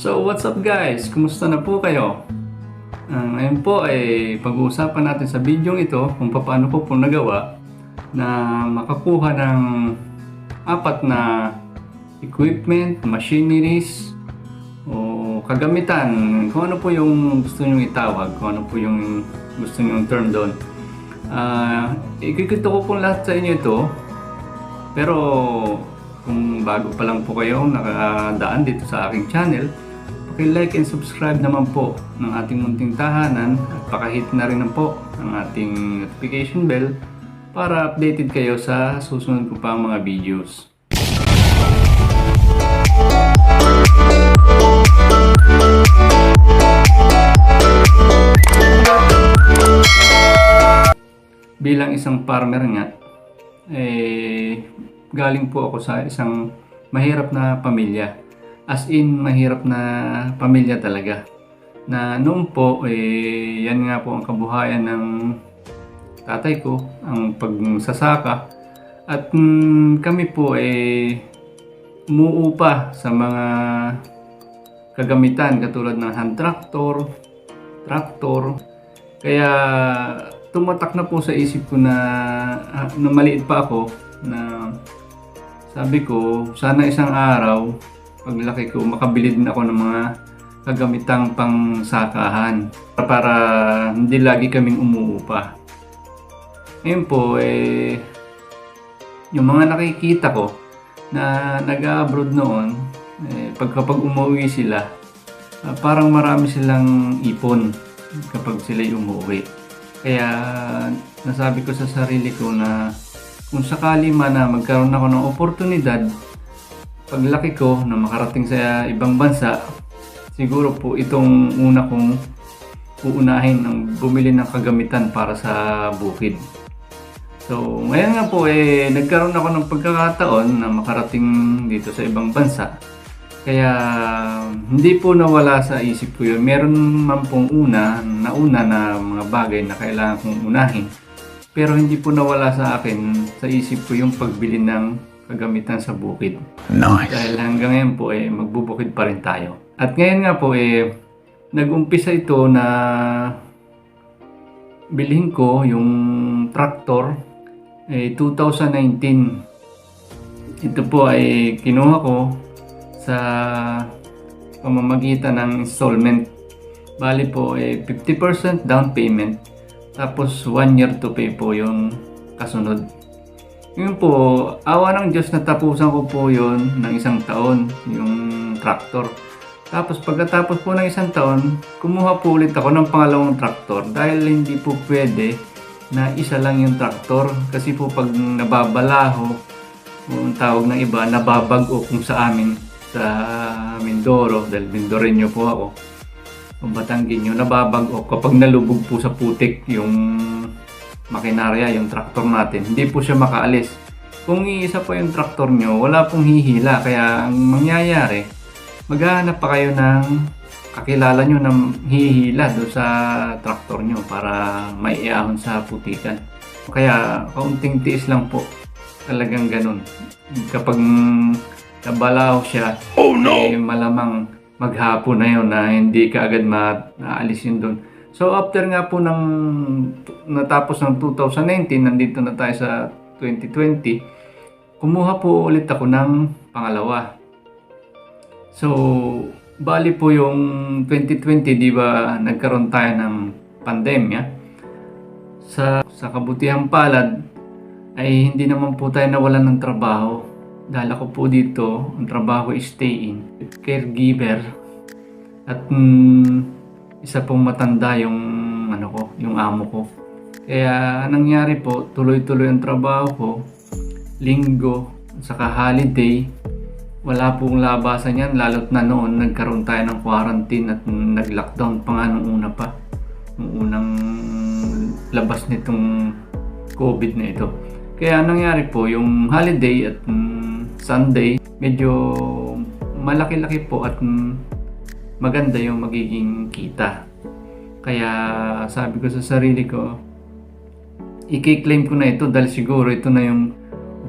So what's up guys? Kumusta na po kayo? Uh, ngayon po ay pag-uusapan natin sa video ito kung paano ko po nagawa na makakuha ng apat na equipment, machineries, o kagamitan, kung ano po yung gusto nyo itawag, kung ano po yung gusto nyo term doon. Ah, ikikito ko po lahat sa inyo ito, pero kung bago pa lang po kayo nakadaan dito sa aking channel, paki-like and subscribe naman po ng ating munting tahanan at pakahit na rin po ang ating notification bell para updated kayo sa susunod ko pang mga videos. Bilang isang farmer nga, eh, galing po ako sa isang mahirap na pamilya. As in, mahirap na pamilya talaga. Na noon po, eh, yan nga po ang kabuhayan ng tatay ko, ang pagsasaka. At mm, kami po, eh, umuupa sa mga kagamitan katulad ng hand tractor, traktor. Kaya tumatak na po sa isip ko na, ah, maliit pa ako na sabi ko, sana isang araw, paglaki ko, makabili din ako ng mga kagamitang pang sakahan para, para hindi lagi kaming umuupa. Ngayon po, eh, yung mga nakikita ko na nag-abroad noon, eh, pag kapag umuwi sila, ah, parang marami silang ipon kapag sila umuwi. Kaya nasabi ko sa sarili ko na kung sakali man na magkaroon ako ng oportunidad, paglaki ko na makarating sa ibang bansa, siguro po itong una kong uunahin ang bumili ng kagamitan para sa bukid. So, ngayon nga po eh, nagkaroon ako ng pagkakataon na makarating dito sa ibang bansa. Kaya hindi po nawala sa isip ko yun. Meron man pong una, nauna na mga bagay na kailangan kong unahin. Pero hindi po nawala sa akin sa isip ko yung pagbili ng kagamitan sa bukid. Nice. Dahil hanggang ngayon po eh, magbubukid pa rin tayo. At ngayon nga po eh, nag-umpisa ito na bilhin ko yung tractor eh, 2019. Ito po ay kinuha ko sa pamamagitan ng installment. Bali po eh, 50% down payment tapos 1 year to pay po yung kasunod. Yun po, awa ng Diyos natapusan ko po yun ng isang taon, yung tractor. Tapos pagkatapos po ng isang taon, kumuha po ulit ako ng pangalawang traktor dahil hindi po pwede na isa lang yung traktor kasi po pag nababalaho, kung tawag ng iba, nababago kung sa amin sa Mindoro dahil Mindoreño po ako o Batanggenyo, nababago kapag nalubog po sa putik yung makinarya, yung traktor natin, hindi po siya makaalis. Kung iisa po yung traktor nyo, wala pong hihila. Kaya ang mangyayari, maghahanap pa kayo ng kakilala nyo na hihila doon sa traktor nyo para maiahon sa putikan. Kaya kaunting tiis lang po. Talagang ganun. Kapag nabalaw siya, Oh no! eh, malamang maghapon na yun na hindi ka agad maalis yun doon. So after nga po ng natapos ng 2019, nandito na tayo sa 2020, kumuha po ulit ako ng pangalawa. So, bali po yung 2020, di ba, nagkaroon tayo ng pandemya. Sa, sa kabutihang palad, ay hindi naman po tayo nawalan ng trabaho. Dahil ako po dito, ang trabaho is stay in. Caregiver. At mm, isa pong matanda yung ano ko, yung amo ko. Kaya nangyari po, tuloy-tuloy ang trabaho ko. Linggo, saka holiday, wala pong labasan yan, lalo't na noon nagkaroon tayo ng quarantine at nag-lockdown pa nga nung una pa. Nung unang labas nitong COVID na ito. Kaya nangyari po, yung holiday at mm, Sunday, medyo malaki-laki po at mm, maganda yung magiging kita. Kaya sabi ko sa sarili ko, i-claim ko na ito dahil siguro ito na yung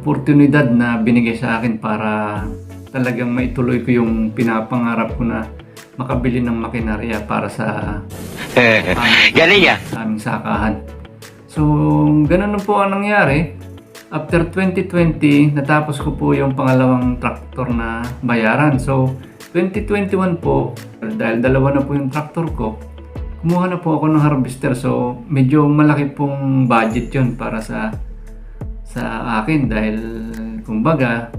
oportunidad na binigay sa akin para talagang maituloy ko yung pinapangarap ko na makabili ng makinarya para sa Galing sa aming sakahan. So, ganun po ang nangyari. After 2020, natapos ko po yung pangalawang traktor na bayaran. So, 2021 po, dahil dalawa na po yung traktor ko, kumuha na po ako ng harvester. So, medyo malaki pong budget yun para sa sa akin. Dahil kumbaga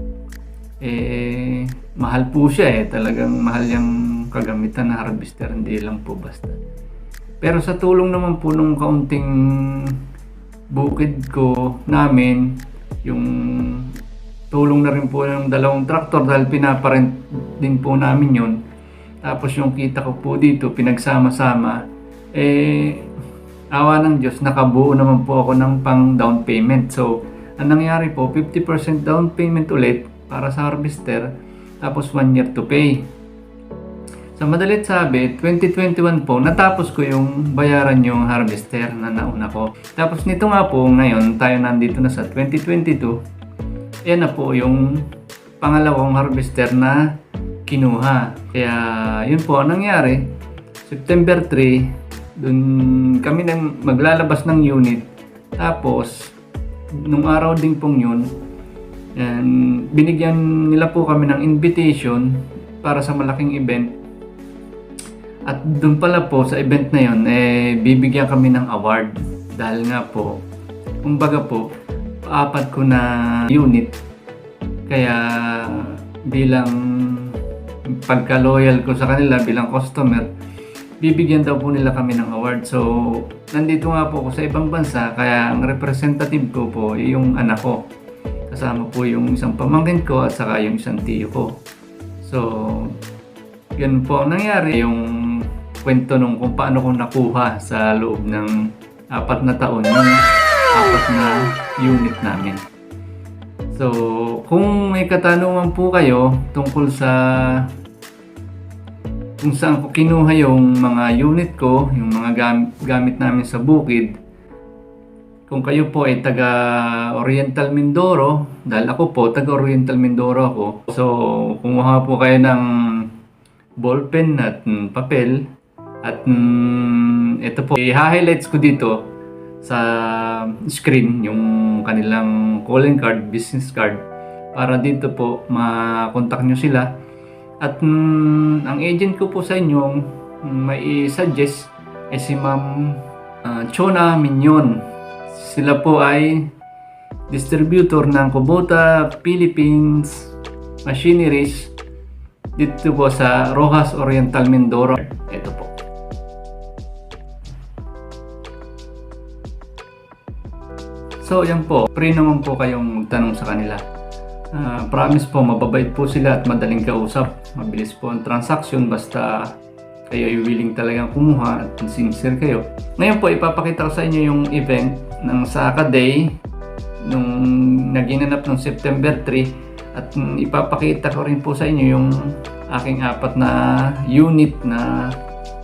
eh mahal po siya eh. Talagang mahal yung kagamitan na harvester. Hindi lang po basta. Pero sa tulong naman po nung kaunting bukid ko namin, yung tulong na rin po ng dalawang traktor dahil pinaparent din po namin yun. Tapos yung kita ko po dito, pinagsama-sama, eh, awa ng Diyos, nakabuo naman po ako ng pang down payment. So, ang nangyari po, 50% down payment ulit para sa harvester, tapos 1 year to pay. Sa madalit sabi, 2021 po, natapos ko yung bayaran yung harvester na nauna ko. Tapos nito nga po, ngayon, tayo nandito na sa 2022. Yan na po yung pangalawang harvester na kinuha. Kaya yun po ang nangyari. September 3, dun kami nang maglalabas ng unit. Tapos, nung araw din pong yun, yan, binigyan nila po kami ng invitation para sa malaking event at doon pala po sa event na yon eh bibigyan kami ng award dahil nga po kumbaga po apat ko na unit. Kaya bilang pagka loyal ko sa kanila bilang customer bibigyan daw po nila kami ng award. So nandito nga po ako sa ibang bansa kaya ang representative ko po ay yung anak ko. Kasama po yung isang pamangkin ko at saka yung isang tiyo ko. So yun po ang nangyari. Yung kwento nung kung paano ko nakuha sa loob ng apat na taon yung apat na unit namin. So, kung may katanungan po kayo tungkol sa kung saan ko kinuha yung mga unit ko, yung mga gam- gamit namin sa bukid, kung kayo po ay taga Oriental Mindoro, dahil ako po taga Oriental Mindoro ako, so kumuha po kayo ng ballpen at mm, papel, at mm, ito po, i-highlights ko dito sa screen yung kanilang calling card, business card para dito po makontak nyo sila. At mm, ang agent ko po sa inyo may suggest ay si Ma'am ah, Chona Mignon. Sila po ay distributor ng Kubota Philippines Machineries dito po sa Rojas Oriental Mindoro. Ito po. So, yan po. Free naman po kayong magtanong sa kanila. Ah, promise po, mababait po sila at madaling kausap. Mabilis po ang transaction basta kayo ay willing talagang kumuha at sincere kayo. Ngayon po, ipapakita ko sa inyo yung event ng Saka Day nung naginanap ng September 3 at ipapakita ko rin po sa inyo yung aking apat na unit na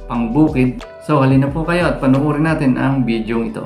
pangbukid. So halina po kayo at panoorin natin ang video ito.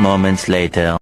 moments later.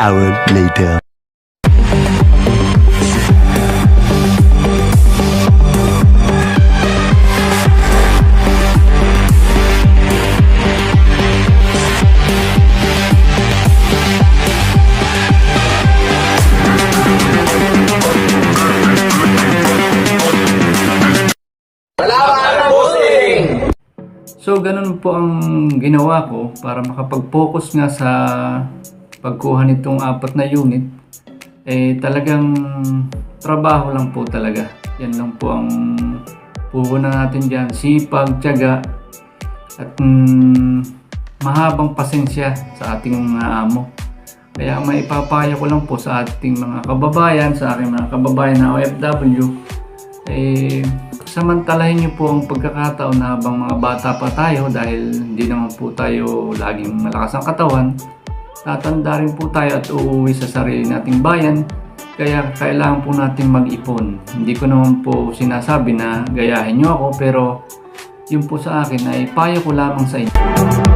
Hour later. So, ganun po ang ginawa ko para makapag-focus nga sa pagkuha nitong apat na unit. Eh, talagang trabaho lang po talaga. Yan lang po ang puhunan natin dyan. Sipag, tiyaga, at mm, mahabang pasensya sa ating mga amo. Kaya may ipapayo ko lang po sa ating mga kababayan, sa aking mga kababayan na OFW, eh, samantalahin niyo po ang pagkakataon na habang mga bata pa tayo dahil hindi naman po tayo laging malakas ang katawan. Tatanda rin po tayo at uuwi sa sarili nating bayan. Kaya kailangan po natin mag-ipon. Hindi ko naman po sinasabi na gayahin niyo ako pero yun po sa akin ay payo ko lamang sa inyo.